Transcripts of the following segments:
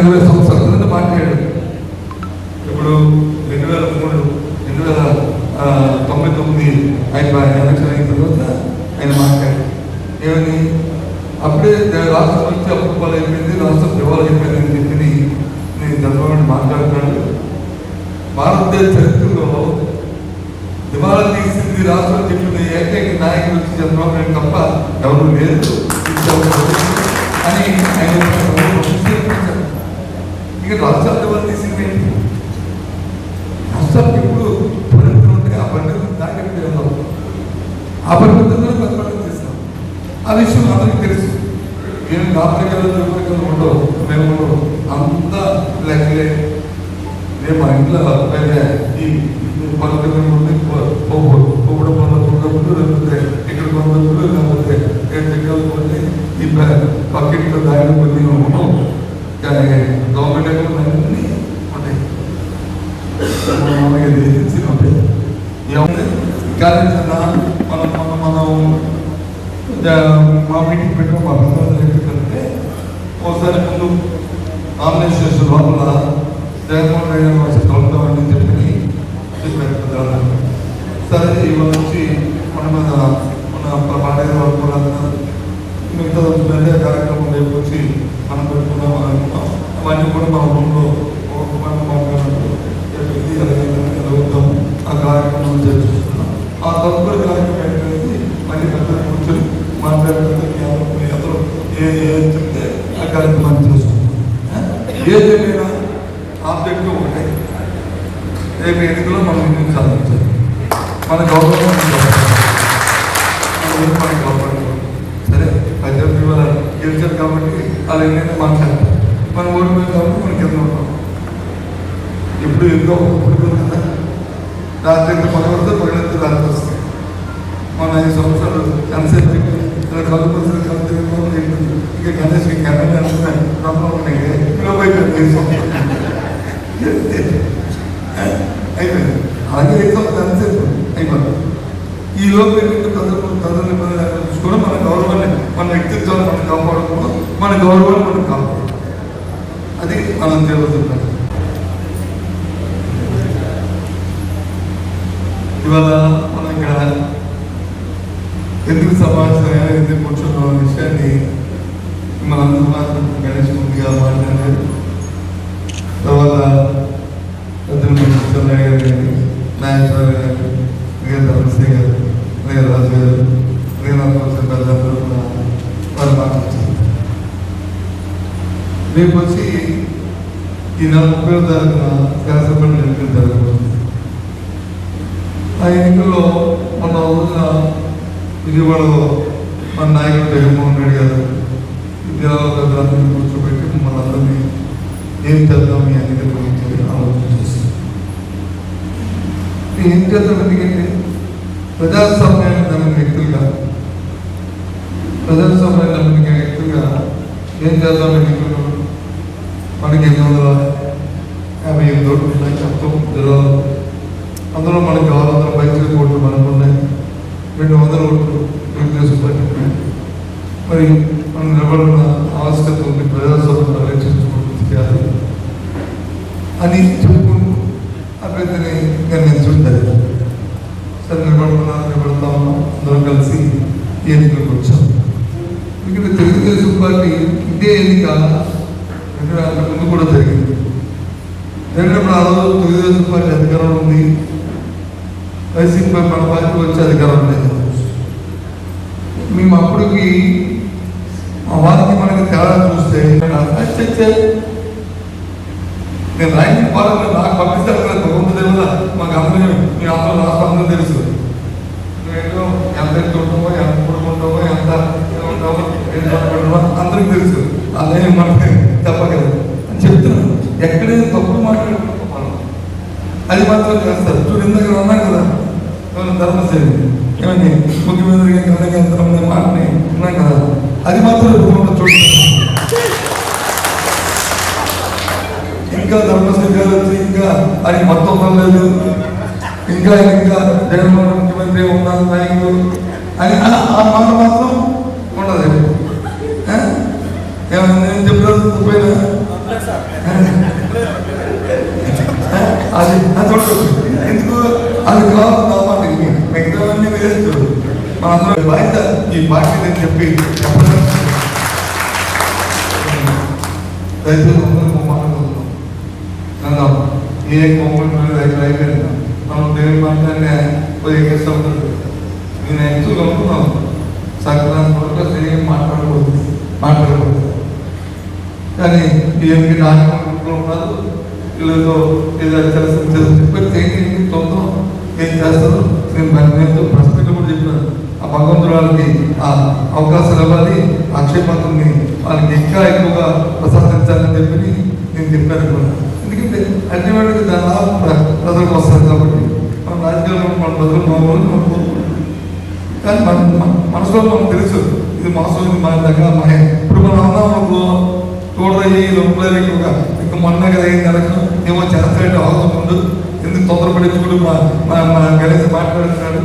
ఇరవై సంవత్సరాల కింద మాట్లాడు ఇప్పుడు రెండు వేల మూడు రెండు వేల తొంభై తొమ్మిది ఆయన ఎలక్షన్ అయిన తర్వాత ఆయన మాట్లాడాడు. ఏమని? అప్పుడే రాష్ట్రం నుంచి అప్పులు అయిపోయింది రాష్ట్రం దివాళ అయిపోయింది అని చెప్పి నేను చంద్రబాబు మాట్లాడుతున్నాడు. భారతదేశ చరిత్రలో దివాళ తీసింది రాష్ట్రం చెప్పింది ఏకైక నాయకుడు వచ్చి చంద్రబాబు నాయుడు తప్ప ఎవరు లేదు ఏం ఆఫ్రికాలో దూరంగా ఉండవు మేము ఉండవు అంతా లెక్కలే నేను మా ఇంట్లో వేరే ఈ పనులు ఉండి పొగడం వల్ల కొన్నప్పుడు లేకపోతే ఇక్కడ కొన్నప్పుడు లేకపోతే ఎక్కడ కొన్ని ఈ పక్కింట్లో దాని కొన్ని ఉండవు కానీ గవర్నమెంట్ అన్నీ ఉంటాయి మనకి ఇది ఏజెన్సీ ఉంటాయి ఏముంది కానీ నా మనం మనం మనం ఆ, మా మీటింగ్ పెట్టిన మా పెద్దలు ఏంటంటే ఒకసారి ముందు నామినేషన్ చేసిన లోపల జగన్మోహన్ రెడ్డి గారు వచ్చి చెప్పి చెప్పారు సరే ఇవాళ వచ్చి మన మీద మన పాడేరు వరకు మిగతా కార్యక్రమం రేపు వచ్చి మనం పెట్టుకున్నాం అని అనుకున్నాం. అవన్నీ కూడా మన రూమ్లో ఒక మాట మాట్లాడుతూ ఇది అలాగే చదువుతాం ఆ కార్యక్రమం చర్చిస్తున్నాం ఆ తదుపరి కార్యక్రమం ఏంటనేది మళ్ళీ పెద్దలు కూర్చొని మాట్లాడుతుంటే మీ అందరూ మీ అందరూ ఏ ఏ చెప్తే ఆ కార్యక్రమాన్ని చూసుకుంటాం ఏదేమైనా ఆబ్జెక్ట్ ఒకటే రేపు ఎన్నికలో మనం ఎన్నికలు సాధించాలి. మన గౌరవం మన గౌరవం. సరే పద్దెనిమిది ఇవాళ గెలిచారు కాబట్టి వాళ్ళు ఎన్నైనా మాట్లాడతారు. మన ఓడిపోయింది కాబట్టి మనకి కింద ఉంటాం. ఇప్పుడు ఎంతో ఇప్పుడు కదా రాత్రి ఎంత పదకొండు పన్నెండు రాత్రి వస్తుంది మన ఐదు సంవత్సరాలు ఎంతసేపు ఇలా కళ్ళు పరిస్థితులు ఇంకా గణేష్ కన్నడ అంటున్నాయి నమ్మకం ఉన్నాయి ఇలా పోయిపోయింది ఐదు సంవత్సరాలు. అయిపోయింది. అలాగే ఐదు సంవత్సరాలు ఎంతసేపు అయిపోయింది. ఈ లోపు ఏంటంటే ప్రజలు ప్రజలు ఇబ్బంది లేకుండా మన గౌరవాన్ని మన వ్యక్తిత్వాన్ని మనం కాపాడుకోవడం మన గౌరవాన్ని మనం కాపాడుకోవడం అది మనం చేయబోతున్నాం ఇవాళ మనం ఇక్కడ ఎందుకు సమావేశం ఎందుకు కూర్చున్నాం అనే విషయాన్ని మనందరూ గణేష్ ముందుగా మాట్లాడారు తర్వాత పెద్దలు చెన్నయ్య గారు కానీ నాగేశ్వర గారు మిగతా ధర్మశ్రీ గారు మిగతా రాజు గారు మిగతా వచ్చిన పెద్దలందరూ కూడా వారు మాట్లాడుతున్నారు రేపు వచ్చి ఈ నెల ముప్పై శాసనసభ ఎన్నికలు జరగబోతుంది ఆ ఎన్నికల్లో మొన్న రోజున విజయవాడలో మన నాయకుడు జగన్మోహన్ రెడ్డి గారు విద్యాలయ పెద్దలందరినీ కూర్చోబెట్టి మనందరినీ ఏం చేద్దాం ఈ ఎన్నికల గురించి ఆలోచన చేస్తాం ఏం చేద్దాం ఎందుకంటే ప్రజాస్వామ్యాన్ని నమ్మిన వ్యక్తులుగా ప్రజాస్వామ్యాన్ని నమ్మిన వ్యక్తులుగా ఏం చేద్దాం ఎన్నికలు? మనకి ఎనిమిది వందల యాభై ఎనిమిది ఓట్లు ఉన్నాయి మొత్తం జిల్లాలో అందులో మనకి ఆరు వందల పైసలు ఓట్లు మనకు ఉన్నాయి రెండు వందల ఓట్లు తెలుగుదేశం పార్టీ ఉన్నాయి. మరి మనం నిలబడిన ఆవశ్యకత ఉంది. ప్రజాస్వామ్యం పరిరక్షించుకుంటూ చేయాలి అని చెప్పుకుంటూ అభ్యర్థిని నిర్ణయించడం జరిగింది సరే నిలబడుతున్నాను నిలబడతా ఉన్నాం. అందరం కలిసి ఈ ఎన్నికలకు వచ్చాం. ఇక్కడ తెలుగుదేశం పార్టీ ఇదే ఎన్నిక. రెండు వేల ముందు కూడా జరిగింది. జరిగినప్పుడు ఆ రోజు తెలుగుదేశం పార్టీ అధికారం ఉంది. వైసీపీ మన పార్టీ వచ్చే అధికారం లేదు. మేము అప్పటికి మా వారికి మనకి తేడా చూస్తే నేను రైతు పాలన నాకు పంపిస్తారు కదా భగవంతుడు వల్ల మాకు అందరూ మీ అందరూ రాష్ట్రం అందరూ తెలుసు నువ్వేంటో ఎంత ఎంత ఉంటావో ఎంత పడుకుంటావో ఎంత ఉంటావో ఎంత పడుకుంటావో అందరికీ తెలుసు అదే మనకి చెప్పగలరు అని చెప్తున్నాను ఎక్కడైనా తప్పుడు మాట్లాడుకుంటాం మనం అది మాత్రం చేస్తారు చూడు ఇందాక ఉన్నాం కదా మనం ధర్మసేని ఏమని ముఖ్యమంత్రి గారి ఘనంగా మాటని ఉన్నాం కదా అది మాత్రం ఎదుర్కొంటూ చూడండి ఇంకా ధర్మసేని గారు వచ్చి ఇంకా అది మొత్తం పని లేదు ఇంకా ఆయన ఇంకా జగన్మోహన్ ముఖ్యమంత్రి ఉన్నారు నాయకులు అని ఆ- ఆ మాట మాత్రం ఉండదు ఆ? ఏమన్నా నేను చెప్పలేదు తప్పైనా అది అది ఒకటి ఎందుకు? అది కాదు నా పార్టీకి మిగతావన్నీ వేస్ట్ మనందరం బాధ్యత ఈ పార్టీ అని చెప్పి చెప్పడం. దయచేసి అందరూ ఏ కోపం దగ్గర అయిపోయింది మనం దేవుని మాట్లాడినే కొద్దిగా ఇష్టం నేను ఎంతో గమనుకున్నాను సంక్రాంతి వరకు అసలు మాట్లాడకూడదు మాట్లాడకూడదు కానీ ఏమి నాయకులు ఉన్నారు. వీళ్ళతో ఏదో చేస్తాం చెప్పి ఏంటి? ఏం చేస్తాను నేను మన నేను ప్రశ్నలు కూడా చెప్పాను ఆ భగవంతుడు వాళ్ళకి ఆ అవకాశాలు ఇవ్వాలి. ఆక్షేపణని వాళ్ళకి ఇంకా ఎక్కువగా ప్రసాదించాలని చెప్పి నేను చెప్పాను కూడా. ఎందుకంటే వాటికి దాని లాభం ప్రజలకు వస్తుంది కాబట్టి. మన రాజకీయాల్లో మన ప్రజలు మామూలు మనం కోరుకుంటాం కానీ మన మనసులో మనకు తెలుసు ఇది మోసం ఇది మన దగ్గర మన ఇప్పుడు మనం అన్నాం అనుకో చూడరయ్యి ఒక ఎక్కువగా మొన్న కదా ఏం ఎలక్షన్ ఏమో చేస్తాడంటే అవసరం ఉండదు ఎందుకు తొందరపడించుకుంటూ మా మా మా గణేష్ మాట్లాడుతున్నాడు?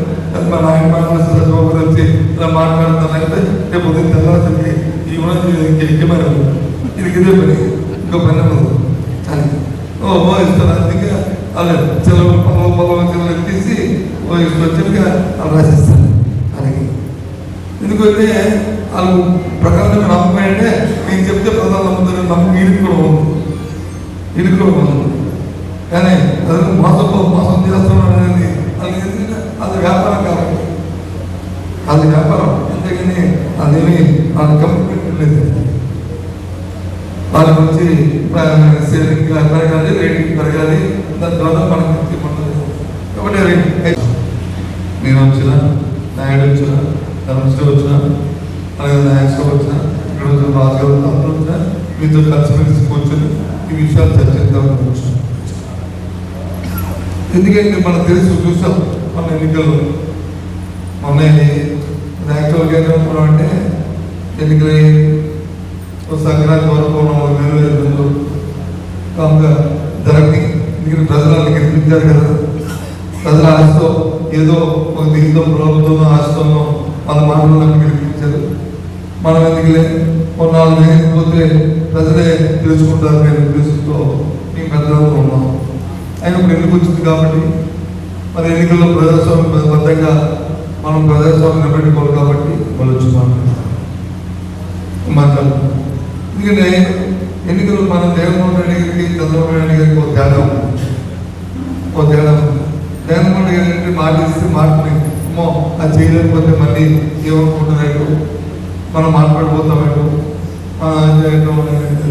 మా నాయన మాట్లాడుతున్నారు బాబు వచ్చి ఇలా మాట్లాడుతున్నారంటే రేపు ఉదయం తెల్లారి ఈ రోజు ఇది ఇదే పని. ఇంకో పని ఉండదు అని. ఓ ఓ ఇస్తారు? అందుకే వాళ్ళు చిల్లర పొలం పొలం తీసి ఓ ఇష్టం వాళ్ళు రాసిస్తారు. అలాగే. ఎందుకంటే వాళ్ళు ప్రకారం నమ్మకంటే నేను చెప్తే ప్రధాన నమ్ముతారు నమ్మకం కూడా ఉంది ఇరుకు కూడా కానీ అది మోసం మోసం చేస్తున్నాం అనేది అది ఎందుకంటే అది వ్యాపారం కాబట్టి. అది వ్యాపారం. అంతేగాని అదేమి వాళ్ళ కమిట్మెంట్ లేదు వాళ్ళ నుంచి సేవింగ్ పెరగాలి రేటింగ్ పెరగాలి దాని ద్వారా మనం తృప్తి పొందాలి కాబట్టి నేను వచ్చిన నాయుడు వచ్చిన ధర్మశ్రీ వచ్చిన అలాగే నాయకుడు వచ్చిన ఇక్కడ వచ్చిన రాజుగారు అందరూ వచ్చిన మీతో కలిసిమెలిసి కూర్చొని విషయాలు చర్చిద్దాం కూర్చున్నాం ఎందుకంటే మనం తెలుసు చూసాం మన ఎన్నికల్లో మొన్న యాక్చువల్గా ఏమనుకున్నాం అంటే ఎన్నికలు సంక్రాంతి వరకు మనం వేలు వేలు కాగా ఎందుకంటే ప్రజలను గెలిపించారు కదా. ప్రజల ఆశతో ఏదో ఒక దీంతో ప్రభుత్వం ఆశతోనో మన మాటలను గెలిపించారు. మనం ఎందుకులే? కొన్నాళ్ళు నాలుగు వేయకపోతే ప్రజలే తెలుసుకుంటారు నేను ఉద్దేశంతో మేము పెద్దలతో ఉన్నాం. ఆయన ఇప్పుడు ఎందుకు వచ్చింది కాబట్టి మరి ఎన్నికల్లో ప్రజాస్వామ్యం బద్దంగా మనం ప్రజాస్వామ్యం నిలబెట్టుకోవాలి కాబట్టి వాళ్ళు వచ్చి మాట్లాడు ఎందుకంటే ఎన్నికలు మన జగన్మోహన్ రెడ్డి గారికి చంద్రబాబు నాయుడు గారికి ఒక తేడా ఉంది. ఒక తేడా ఉంది. జగన్మోహన్ రెడ్డి గారి మాట ఇస్తే మాటని అమ్మో అది చేయలేకపోతే మళ్ళీ ఏమనుకుంటున్నాడు మనం మాట్లాడిపోతామేటో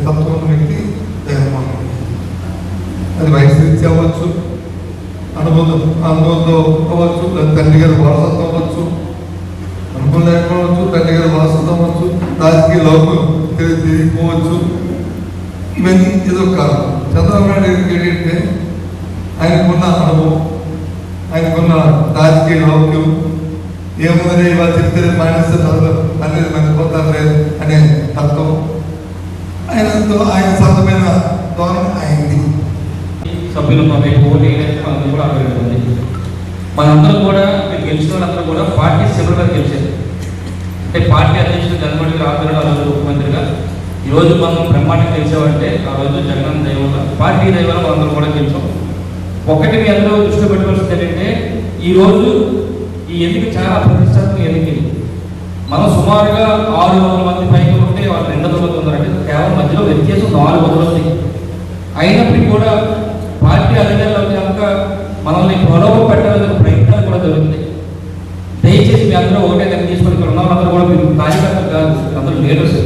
తత్వం వ్యక్తి జగన్మోహన్ అది వయసు రీత్యా అవ్వచ్చు అనుబంధం అనుబంధం అవ్వచ్చు లేదా తండ్రి గారి వారసత్వం అవ్వచ్చు అనుబంధం లేకపోవచ్చు తండ్రి గారి వారసత్వం అవ్వచ్చు రాజకీయ లోకం తెలి- తెలియకపోవచ్చు ఇవన్నీ ఏదో కారణం. చంద్రబాబు నాయుడు గారికి ఏంటంటే ఆయనకున్న అనుభవం ఆయనకున్న రాజకీయ లౌక్యం ఏముందని ఇవాళ చెప్తే మానేస్తే ప్రజలు అనేది మర్చిపోతారు లేదు అనే తత్వం ఆయనతో ఆయన సొంతమైన ధోరణి ఆయనది సభ్యులు మా వైపు ఓటు వేయడానికి మనందరూ కూడా అభివృద్ధి ఉంది మనందరం కూడా మీరు గెలిచిన వాళ్ళందరూ కూడా పార్టీ సెలవుగా గెలిచారు. అంటే పార్టీ అధ్యక్షుడు జగన్మోహన్ రెడ్డి ఆధ్వర్యంలో రోజు ముఖ్యమంత్రిగా ఈ రోజు మనం బ్రహ్మాండంగా గెలిచామంటే ఆ రోజు జగన్ దైవంగా పార్టీ దైవం మనందరం కూడా గెలిచాం ఒకటి మీ అందరూ దృష్టి పెట్టవలసింది ఏంటంటే ఈరోజు ఈ ఎన్నిక చాలా ప్రతిష్టాత్మక ఎన్నిక మనం సుమారుగా ఆరు వందల మంది పైకి ఉంటే వాళ్ళు రెండు వందల మంది ఉన్నారంటే కేవలం మధ్యలో వ్యత్యాసం నాలుగు వందలు ఉంది. అయినప్పటికీ కూడా పార్టీ అధికారులు కనుక మనల్ని ప్రలోభ పెట్టాలనే ప్రయత్నాలు కూడా జరుగుతుంది దయచేసి మీ అందరూ ఒకటే దగ్గర తీసుకొని ఇక్కడ ఉన్న వాళ్ళందరూ కూడా మీరు కార్యకర్తలు కాదు అందరూ లీడర్స్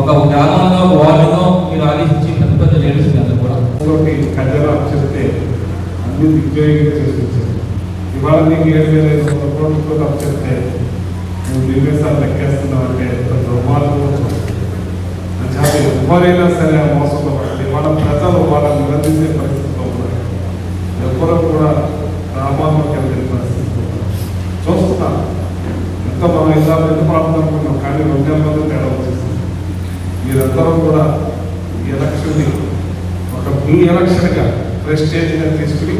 ఒక గ్రామంలో వార్డులో మీరు ఆలోచించి పెద్ద పెద్ద లీడర్స్ అందరూ కూడా. తోటి కళ్యాణ చెప్తే అన్ని దిగ్విజయంగా చేసుకొచ్చారు. ఇవాళ నీకు ఏడు వేల ఐదు వందల కోట్లతో తప్పు చెప్తే నువ్వు నిర్దేశాలు లెక్కేస్తున్నావు అంటే దుర్మార్గం చాలా ఎవరైనా సరే ఆ మోసంలో పడాలి ఇవాళ ప్రజలు వాళ్ళని నిలదీసే పరిస్థితిలో ఉన్నాయి ఎవరు కూడా గ్రామాల్లోకి వెళ్ళిన పరిస్థితిలో ఉన్నారు. చూస్తున్నాం మనం ఇలా పెద్ద ప్రాబ్లం అనుకున్నాం కానీ రెండు నెలల తేడా వచ్చేసింది. మీరందరూ కూడా ఎలక్షన్ని ఒక మీ ఎలక్షన్గా ప్రెస్టేజ్గా తీసుకుని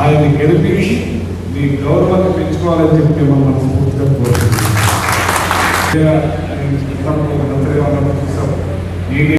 ఆయన్ని గెలిపించి మీ గౌరవాన్ని పెంచుకోవాలని చెప్పి మనం మనస్ఫూర్తిగా కోరుతున్నాం ఈ